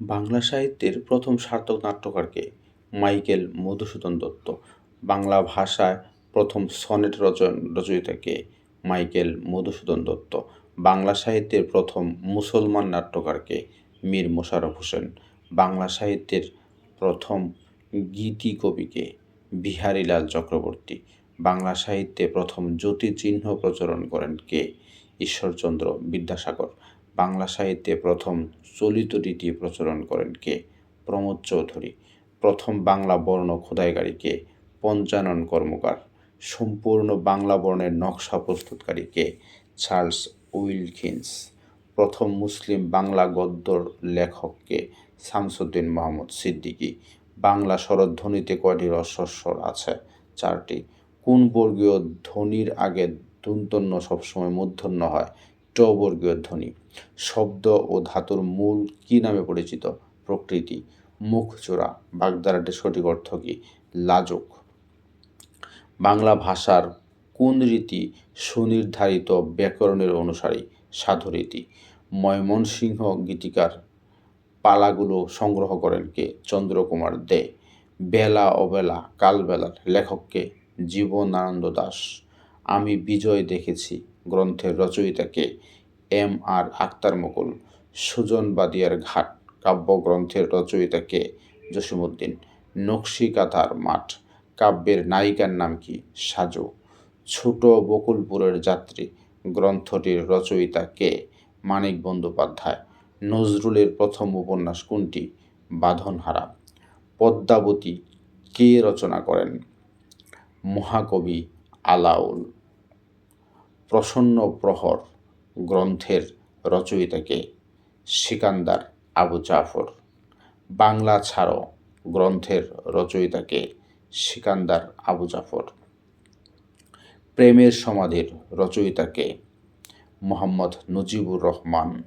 বাংলা সাহিত্যের প্রথম সার্থক নাট্যকারকে মাইকেল মধুসূদন দত্ত। বাংলা ভাষায় প্রথম সনেট রচন রচয়িতাকে মাইকেল মধুসূদন দত্ত। বাংলা সাহিত্যের প্রথম মুসলমান নাট্যকারকে মীর মোশাররফ হোসেন। বাংলা সাহিত্যের প্রথম গীতি কবিকে বিহারীলাল চক্রবর্তী। বাংলা সাহিত্যে প্রথম জ্যোতিচিহ্ন প্রচলন করেন কে? ঈশ্বরচন্দ্র বিদ্যাসাগর। বাংলা সাহিত্যে প্রথম চলিত রীতি প্রচলন করেন কে? প্রমোদ চৌধুরী। প্রথম বাংলা বর্ণ খোদাইকারী কে? পঞ্চানন কর্মকার। সম্পূর্ণ বাংলা বর্ণের নকশা প্রস্তুতকারী কে? Charles Wilkins. প্রথম মুসলিম বাংলা গদ্যর লেখককে শামসুদ্দিন মাহমুদ সিদ্দিকী। বাংলা স্বরধ্বনিতে কয়টি রস্বস্বর আছে? চারটি। কোন বর্গীয় ধ্বনির আগে দন্তন্য সবসময় মূর্ধন্য হয়? ট বর্গীয় ধ্বনি। শব্দ ও ধাতুর মূল কি নামে পরিচিত? প্রকৃতি। মুখ চোরা বাগধারাটির সঠিক অর্থ কি? লাজুক। বাংলা ভাষার কোন রীতি সুনির্ধারিত ব্যাকরণের অনুসারী? সাধুরীতি ময়মনসিংহ গীতিকার পালাগুলো সংগ্রহ করেন কে? চন্দ্রকুমার দে। বেলা অবেলা কালবেলার লেখককে জীবনানন্দ দাস। আমি বিজয় দেখেছি। গ্রন্থের রচয়িতাকে এম আর আক্তার মুকুল, সুজন বাদিয়ার ঘাট, কাব্যগ্রন্থের রচয়িতাকে জসিমুদ্দিন নকশিকাতার মাঠ, কাব্যের নায়িকার নাম কি সাজু, ছোট বকুলপুরের যাত্রী, গ্রন্থটির রচয়িতা কে মানিক বন্দ্যোপাধ্যায়, নজরুলের প্রথম উপন্যাস কোনটি বাঁধনহারা, পদ্মাবতী কে রচনা করেন, মহাকবি আলাউল প্রসন্ন প্রহর গ্রন্থের রচয়িতাকে সিকান্দার আবু জাফর। বাংলা ছাড়ো গ্রন্থের রচয়িতাকে সিকান্দার আবু জাফর। প্রেমের সমাধির রচয়িতাকে মোহাম্মদ নজিবুর রহমান।